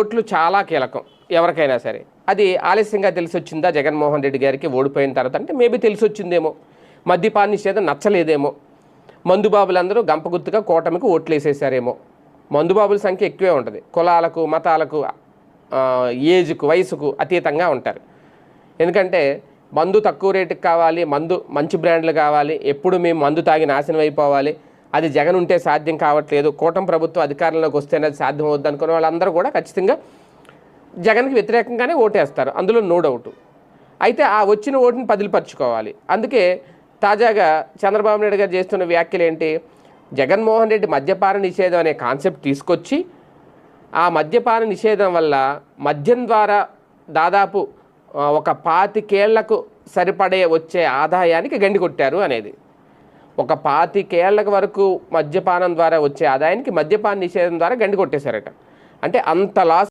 ఓట్లు చాలా కీలకం ఎవరికైనా సరే. అది ఆలస్యంగా తెలిసి వచ్చిందా జగన్మోహన్ రెడ్డి గారికి ఓడిపోయిన తర్వాత అంటే మేబీ తెలిసి వచ్చిందేమో మద్యపాన నిషేధం నచ్చలేదేమో. మందుబాబులందరూ గంపగుర్తుగా కూటమికి ఓట్లు వేసేసారేమో మందుబాబుల సంఖ్య ఎక్కువే ఉంటుంది. కులాలకు మతాలకు ఏజ్కు వయసుకు అతీతంగా ఉంటారు. ఎందుకంటే మందు తక్కువ రేటుకి కావాలి మందు మంచి బ్రాండ్లు కావాలి ఎప్పుడు మేము మందు తాగి నాశనం అయిపోవాలి. అది జగన్ ఉంటే సాధ్యం కావట్లేదు. కూటమి ప్రభుత్వం అధికారంలోకి వస్తేనే అది సాధ్యం అవుద్ది అనుకున్న వాళ్ళందరూ కూడా ఖచ్చితంగా జగన్కి వ్యతిరేకంగానే ఓటేస్తారు. అందులో నో డౌట్. అయితే ఆ వచ్చిన ఓటుని పదిలిపరచుకోవాలి. అందుకే తాజాగా చంద్రబాబు నాయుడు గారు చేస్తున్న వ్యాఖ్యలు ఏంటి? జగన్మోహన్ రెడ్డి మద్యపాన నిషేధం అనే కాన్సెప్ట్ తీసుకొచ్చి ఆ మద్యపాన నిషేధం వల్ల మద్యం ద్వారా దాదాపు ఒక పాతికేళ్ళకు సరిపడే వచ్చే ఆదాయానికి గండి కొట్టారు అనేది. ఒక పాతికేళ్ళకు వరకు మద్యపానం ద్వారా వచ్చే ఆదాయానికి మద్యపాన నిషేధం ద్వారా గండి కొట్టేశారట. అంటే అంత లాస్